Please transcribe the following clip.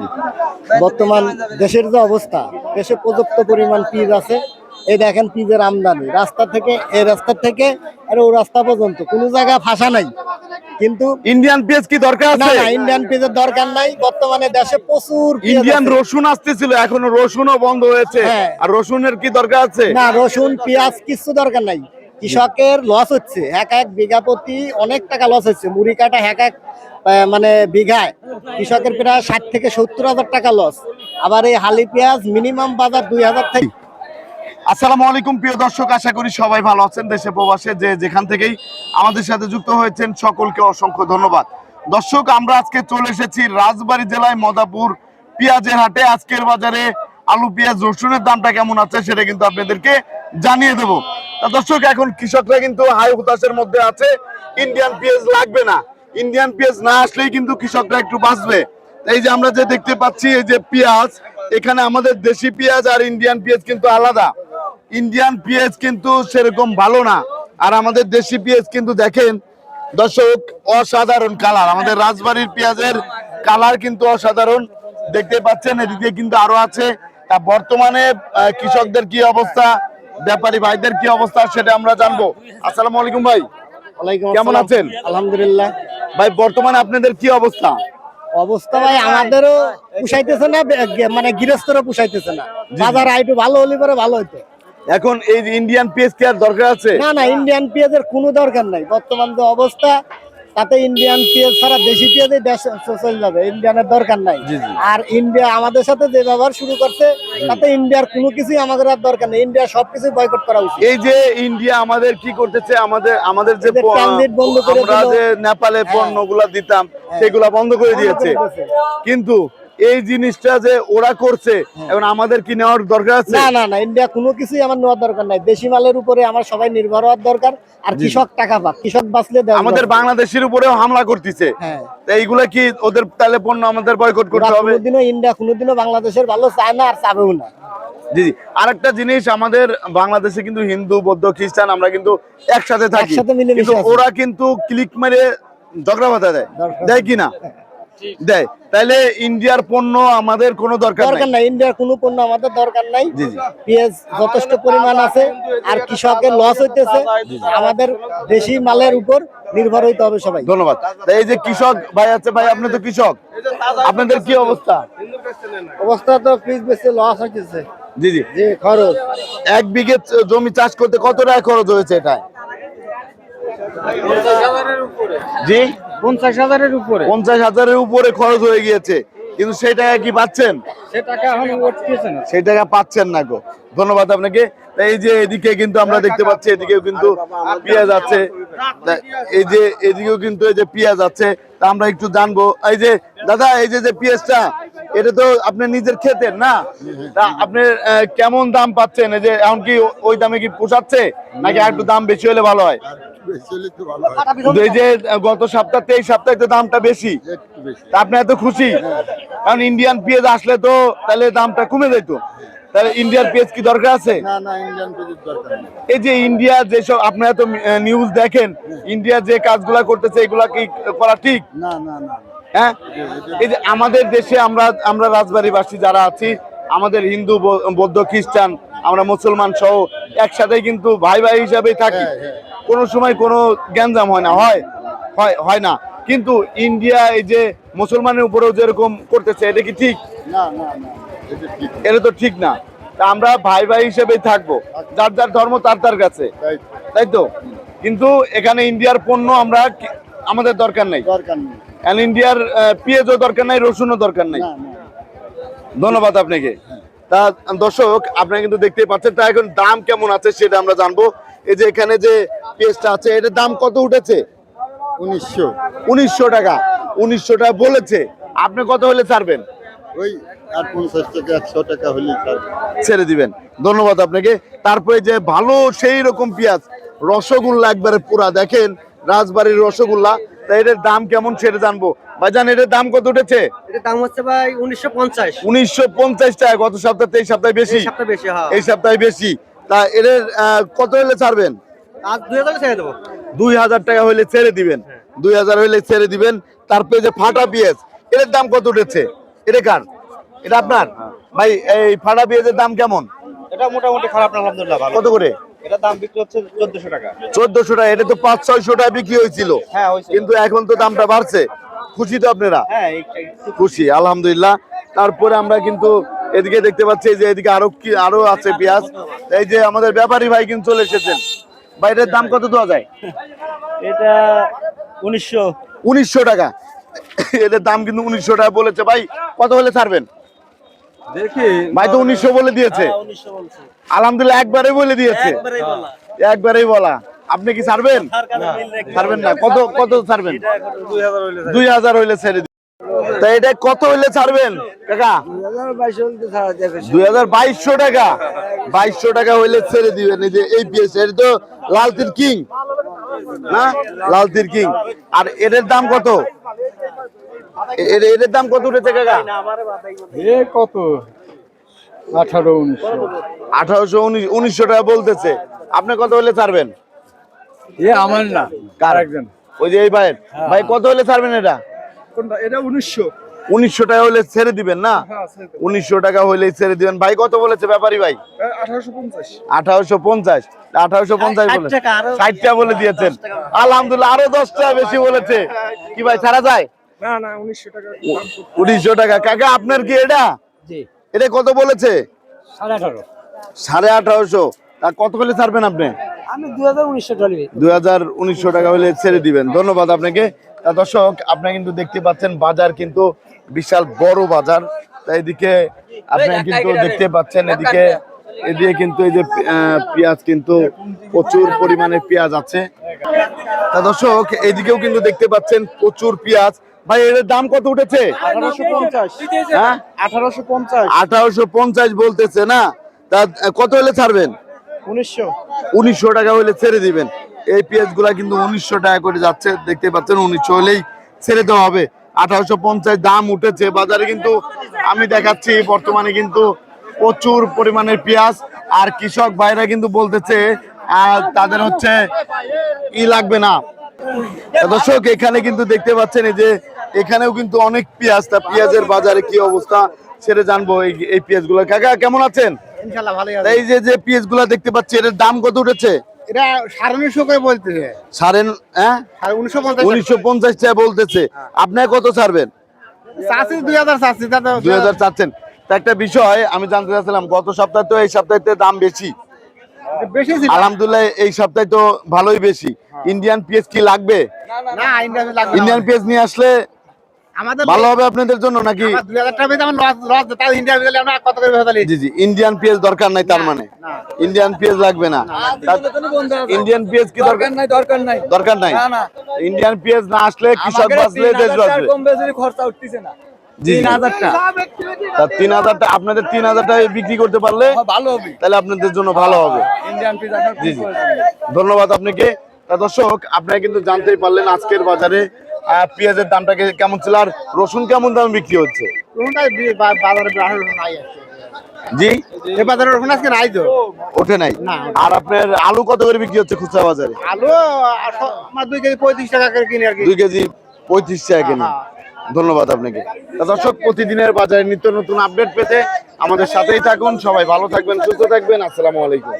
করি বর্তমান দেশের যে অবস্থা দেশে পর্যাপ্ত পরিমাণ পিস আছে। এই দেখেন পিজের আমদানি। রাস্তা থেকে এই রাস্তা থেকে আর ও রাস্তা পর্যন্ত কোনো জায়গায় ফাঁসা নাই। কিন্তু ইন্ডিয়ান পেঁয়াজ কি দরকার আছে? না ইন্ডিয়ান পিজের দরকার নাই। বর্তমানে দেশে প্রচুর ইন্ডিয়ান রসুন আসতেছিল এখনও রসুনও বন্ধ হয়েছে। হ্যাঁ। আর রসুনের কি দরকার আছে? না রসুন পেঁয়াজ কিছু দরকার নাই। কৃষকের লস হচ্ছে। এক এক বিঘা প্রতি অনেক টাকা লস হচ্ছে। মুড়ি কাটা এক এক মানে বিঘায় কৃষকের প্রায় ষাট থেকে সত্তর হাজার টাকা লস আবার এই হালি পেঁয়াজ মিনিমাম বাজার দুই হাজার থেকে। আসসালামু আলাইকুম, প্রিয় দর্শক, আশা করি সবাই ভালো আছেন দেশে প্রবাসে। যে যেখান থেকেই আমাদের সাথে যুক্ত হয়েছেন, সকলকে অসংখ্য ধন্যবাদ। দর্শক, আমরা আজকে চলে এসেছি রাজবাড়ী জেলায় মদাপুর পেঁয়াজের হাটে। আজকের বাজারে আলু, পেঁয়াজ, রসুনের দামটা কেমন আছে সেটা কিন্তু আপনাদেরকে জানিয়ে দেব। তা দর্শক, এখন কৃষকরা কিন্তু হাই হতাশের মধ্যে আছে। ইন্ডিয়ান পেঁয়াজ লাগবে না। ইন্ডিয়ান পেঁয়াজ না আসলেই কিন্তু কৃষকরা একটু বাঁচবে। এই যে আমরা যে দেখতে পাচ্ছি, এই যে পেঁয়াজ, এখানে আমাদের দেশি পেঁয়াজ আর ইন্ডিয়ান পেঁয়াজ কিন্তু আলাদা। ইন্ডিয়ান পেঁয়াজ কিন্তু সেরকম ভালো না। আর আমাদের দেশি পেঁয়াজ কিন্তু দেখেন, দর্শক, অসাধারণ কালার। আমাদের রাজবাড়ির পেঁয়াজের কালার কিন্তু অসাধারণ। দেখতে পাচ্ছেন, এদিকে কিন্তু আরও আছে। তা বর্তমানে কৃষকদের কি অবস্থা? ব্যাপারী ভাইদের কি অবস্থা সেটা আমরা জানব। আসসালামু আলাইকুম ভাই। কেমন আছেন? আলহামদুলিল্লাহ। ভাই বর্তমানে আপনাদের কি অবস্থা? অবস্থা ভাই আমাদেরও পুষাইতেছে না মানে গৃহস্থরও পুষাইতেছে না। বাজার আইটু ভালো হলে পরে ভালো হইতো। এখন এই যে ইন্ডিয়ান পেঁয়াজ কি আর দরকার আছে? না না ইন্ডিয়ান পেঁয়াজের কোনো দরকার নাই। বর্তমান যে অবস্থা তাতে ইন্ডিয়ান পেঁয়াজ ছাড়া দেশি পেঁয়াজই দেশ চলে যাবে ইন্ডিয়ানের দরকার নাই। আর ইন্ডিয়া আমাদের সাথে যে ব্যবহার শুরু করছে তাতে ইন্ডিয়ার কোনো কিছুই আমাদের আর দরকার নেই। ইন্ডিয়া সবকিছু বয়কট করা উচিত। এই যে ইন্ডিয়া আমাদের কি করতেছে আমাদের আমাদের যে ট্রানজিট বন্ধ করে আমরা। যে নেপালে পণ্যগুলা দিতাম সেগুলা করে দিয়েছে বন্ধ করে দিয়েছে। কিন্তু এই জিনিসটা যে ওরা করছে এখন আমাদের কি নেওয়ার দরকার আছে? না না না ইন্ডিয়া কোনো কিছুই আমার নেওয়ার দরকার নাই। দেশি মালের উপরে আমার সবাই নির্ভর হওয়ার দরকার আর কৃষক টাকা পাক কৃষক বাঁচলে আমাদের বাংলাদেশের উপরেও হামলা করতেছে। হ্যাঁ। এইগুলা কি ওদের তাহলে পণ্য আমাদের বয়কট করতে হবে? কোনোদিনও ইন্ডিয়া কোনোদিনও বাংলাদেশের ভালো চায় না আর চাবেও না। জি জি। আরেকটা জিনিস আমাদের বাংলাদেশে কিন্তু হিন্দু বৌদ্ধ খ্রিস্টান আমরা কিন্তু একসাথে থাকি। কিন্তু ওরা কিন্তু ক্লিক মেরে ঝগড়া বাধা দেয়। দেয় কি না? দেয় তাইলে ইন্ডিয়ার পণ্য আমাদের কোনো দরকার দরকার নাই। ইন্ডিয়ার কোনো পণ্য আমাদের দরকার নাই। জি, জি। পেঁয়াজ যথেষ্ট পরিমাণ আছে আর কৃষকের লস হইতেছে। আমাদের দেশি মালের উপর নির্ভর হইতে হবে সবাই। ধন্যবাদ। এই যে কৃষক ভাই আছে ভাই আপনি তো কৃষক। আপনাদের কি অবস্থা? অবস্থা তো পিস বেশি লস হইতেছে। জি জি। যে খরচ। এক বিঘে জমি চাষ করতে কত টাকা খরচ হয়েছে এটা জি? পঞ্চাশ হাজারের উপরে। পঞ্চাশ হাজারের উপরে খরচ হয়ে গিয়েছে। কিন্তু সেই টাকা কি পাচ্ছেন? সেই টাকা পাচ্ছেন না গো। ধন্যবাদ আপনাকে। এই যে এদিকে কিন্তু আমরা দেখতে পাচ্ছি এদিকেও কিন্তু পেঁয়াজ আছে। এই যে এদিকেও কিন্তু এই যে পেঁয়াজ আছে। তা আমরা একটু জানব। এই যে দাদা এই যে যে পেঁয়াজটা এটা তো আপনি নিজের খেতেন না? তা আপনি কেমন দাম পাচ্ছেন? এই যে এখন কি ওই দামে কি পোষাচ্ছে? নাকি আর একটু দাম বেশি হলে ভালো হয়? এই যে গত সপ্তাহে এই সপ্তাহে তো দামটা বেশি। তা আপনি এত খুশি? কারণ ইন্ডিয়ান পেঁয়াজ আসলে তো তাহলে দামটা কমে যেত তাহলে ইন্ডিয়ান পেঁয়াজ কি দরকার আছে? না না ইন্ডিয়ান পেজের দরকার নেই। এই যে ইন্ডিয়া যেসব আপনারা তো নিউজ দেখেন ইন্ডিয়া যে কাজগুলা করতেছে এগুলা কি করা ঠিক? না না না। হ্যাঁ? এই যে আমাদের দেশে আমরা আমরা রাজবাড়িবাসী যারা আছি আমাদের হিন্দু বৌ- বৌদ্ধ খ্রিস্টান আমরা মুসলমান সহ একসাথে কিন্তু ভাই ভাই হিসাবেই থাকি। কোনো সময় কোনো গ্যাঞ্জাম হয় না হয় হয় হয় না। কিন্তু ইন্ডিয়া এই যে মুসলমানের উপরেও যেরকম করতেছে এটা কি ঠিক? না না না। এটা তো ঠিক না। আমরা ভাই ভাই হিসেবেই থাকব। যার যার ধর্ম তার তার কাছে। তাই তো। কিন্তু এখানে ইন্ডিয়ার পণ্য আমরা আমাদের দরকার নেই। দরকার নেই। ইন্ডিয়ার আহ, পেঁয়াজও দরকার নাই রসুনও দরকার নাই। ধন্যবাদ আপনাকে। তা দর্শক আপনারা কিন্তু দেখতেই পাচ্ছেন। তা এখন দাম কেমন আছে সেটা আমরা জানব। এই যে এখানে যে পেঁয়াজটা আছে এটার দাম কত উঠেছে? উনিশশো। উনিশশো টাকা। উনিশশো টাকা বলেছে। আপনি কত হলে ছাড়বেন? ওই আর পঞ্চাশ টাকা একশো টাকা ছাড়বে ছেড়ে। দিবেন। ধন্যবাদ আপনাকে। তারপরে যে ভালো সেই রকম পেঁয়াজ রসগোল্লা একবারে পুরা। দেখেন রাজবাড়ির রসগোল্লা। তা এটার দাম কেমন সেটা জানব। ভাইজান এটার দাম কত উঠেছে? এটার দাম হচ্ছে ভাই উনিশশো পঞ্চাশ। উনিশশো পঞ্চাশ টাকা। গত সপ্তাহে এই সপ্তাহে বেশি। সপ্তাহ বেশি হ্যাঁ। এই সপ্তাহে বেশি। তা আহ, কত হলে ছাড়বেন? দুই হাজার টাকা হলে ছেড়ে দিবেন। দুই হাজার হলে ছেড়ে দিবেন। তারপরে যে ফাটা পেঁয়াজ এর দাম কত উঠেছে? এটা কার? এটা আপনার? ভাই এই ফাটা পেঁয়াজের দাম কেমন? এটা মোটামুটি খারাপ না আলহামদুলিল্লাহ ভালো। কত করে? এটা দাম বিক্রি হচ্ছে চোদ্দশো টাকা। চোদ্দশো টাকা এটা তো পাঁচ ছয়শো টাকা বিক্রি হয়েছিল। হ্যাঁ কিন্তু এখন তো দামটা বাড়ছে। খুশি তো আপনারা? হ্যাঁ খুশি আলহামদুলিল্লাহ। তারপরে আমরা কিন্তু এদিকে দেখতে পাচ্ছি যে এদিকে আরও কি আরও আছে পেঁয়াজ। এই যে আমাদের ব্যাপারী ভাই কিন্তু চলে এসেছেন। বাইরের দাম কত দেওয়া যায়? এটা উনিশশো। উনিশশো টাকা। এটার দাম কিন্তু উনিশশো টাকা বলেছে। ভাই কত হলে ছাড়বেন? দেখি। ভাই তো উনিশশো বলে দিয়েছে। আলহামদুলিল্লাহ একবারে বলে দিয়েছে। একবারেই বলা। আপনি কি ছাড়বেন? ছাড়বেন না। কত কত ছাড়বেন? দুই হাজার হইলে ছেড়ে তা এটা কত হইলে ছাড়বেন? কাকা? দুই হাজার বাইশশো টাকা। বাইশশো টাকা হইলে ছেড়ে দিবেন। এই যে এই পিএস এটা তো লালতির কিং। না? লালতির কিং। আর এটার দাম কত? এর- এটার দাম কত উঠেছে কাকা? এ কত? আঠারো উনিশশো। আঠারোশো উনিশ উনিশশো টাকা বলতেছে। আপনি কত হলে ছাড়বেন? এ আমার না। কার? একজন ওই যে এই ভাইয়ের। ভাই কত হলে ছাড়বেন এটা? কোনটা? এটা উনিশশো। উনিশশো টাকা হলে ছেড়ে দিবেন না? উনিশশো টাকা হইলে ছেড়ে দিবেন। ভাই কত বলেছে ব্যাপারী ভাই? আঠারোশো পঞ্চাশ। আঠারোশো পঞ্চাশ। আঠারোশো পঞ্চাশ বলে। ষাটটা বলে দিয়েছেন। আলহামদুলিল্লাহ আরও দশ টাকা বেশি বলেছে। কি ভাই ছাড়া যায়? না না উনিশশো টাকা কাকা আপনার কি এটা? এটা কত বলেছে? সাড়ে আঠারোশো। তা কত হলে ছাড়বেন আপনি? আমি টাকা টাকা হলে ছেড়ে দিবেন। ধন্যবাদ আপনাকে। দর্শক আপনি কিন্তু দেখতে পাচ্ছেন বাজার কিন্তু বিশাল বড় বাজার। তাই এদিকে আপনি কিন্তু দেখতে পাচ্ছেন এদিকে এদিকে কিন্তু এই যে আহ, পেঁয়াজ কিন্তু প্রচুর পরিমাণে পেঁয়াজ আছে। তা দর্শক এদিকেও কিন্তু দেখতে পাচ্ছেন প্রচুর পেঁয়াজ। ভাই এর দাম কত উঠেছে? আঠারোশো পঞ্চাশ। হ্যাঁ? আঠারোশো আঠারোশো পঞ্চাশ বলতেছে না? তা কত হলে ছাড়বেন? উনিশশো। উনিশশো টাকা হলে ছেড়ে দিবেন। এই পেঁয়াজগুলা কিন্তু উনিশশো টাকা করে যাচ্ছে। দেখতে পাচ্ছেন, উনিশশো হলেই ছেড়ে দেওয়া হবে। আঠারোশো পঞ্চাশ দাম উঠেছে। বাজারে কিন্তু আমি দেখাচ্ছি, বর্তমানে কিন্তু প্রচুর পরিমাণের পেঁয়াজ। আর কৃষক ভাইরা কিন্তু বলতেছে আর তাদের হচ্ছে ই লাগবে না। দর্শক, এখানে কিন্তু দেখতে পাচ্ছেন যে এখানেও কিন্তু অনেক পেঁয়াজ। তা পেঁয়াজের বাজারে কি অবস্থা সেটা জানব। এই পেঁয়াজগুলো কাকা, কেমন আছেন? ইনশাল্লাহ ভালোই তা এই যে যে পেঁয়াজগুলা দেখতে পাচ্ছি এটার দাম কত উঠেছে? এটা সাড়ে উনিশশো করে বলতেছে। সাড়ে হ্যাঁ? উনিশশো পঞ্চাশ উনিশশো পঞ্চাশ টাকা বলতেছে। আপনি কত ছাড়বেন? চাচ্ছি দুই হাজার চাচ্ছি দুই হাজার চাচ্ছেন। তা একটা বিষয় আমি জানতে চাচ্ছিলাম গত সপ্তাহে তো এই সপ্তাহে দাম বেশি। আলহামদুলিল্লাহ এই সপ্তাহে তো ভালোই বেশি। ইন্ডিয়ান পেঁয়াজ কি লাগবে? ইন্ডিয়ান পেঁয়াজ নিয়ে আসলে আমাদের ভালো হবে আপনাদের জন্য নাকি টাকা আমার লস লস তাও ইন্ডিয়ান পেয়েছে আমরা কত করে ভেজালি জি জি ইন্ডিয়ান পেঁয়াজ দরকার নাই তার মানে ইন্ডিয়ান পেঁয়াজ লাগবে না ইন্ডিয়ান পেঁয়াজ কি দরকার নাই দরকার নাই দরকার নাই না, না। ইন্ডিয়ান পেঁয়াজ না আসলে কৃষক বাঁচলে দেশ বাঁচবে কম বেশি খরচা উঠতেছে না জি জি। তা তিন হাজার টাকা আপনাদের তিন হাজার বিক্রি করতে পারলে ভালো হবে তাহলে আপনাদের জন্য ভালো হবে জি জি ধন্যবাদ আপনাকে তা দর্শক আপনারা কিন্তু জানতেই পারলেন আজকের বাজারে পেঁয়াজের দামটা কেমন ছিল? আর রসুন কেমন দাম বিক্রি হচ্ছে? কোনটাই বি- বা- বাজারে রসুন নাই আজকে। জি? এ বাজারে রসুন আজকে নাই তো। ওঠে নাই? আর আপনার আলু কত করে বিক্রি হচ্ছে খুচরা বাজারে? আলু আমার দুই কেজি পঁয়ত্রিশ টাকা করে কিনে আর কি। দুই কেজি পঁয়ত্রিশ টাকা কেজি হ্যাঁ। ধন্যবাদ আপনাকে। দর্শক প্রতিদিনের বাজারে নিত্য নতুন আপডেট পেতে আমাদের সাথেই থাকুন। সবাই ভালো থাকবেন সুস্থ থাকবেন। আসসালামু আলাইকুম।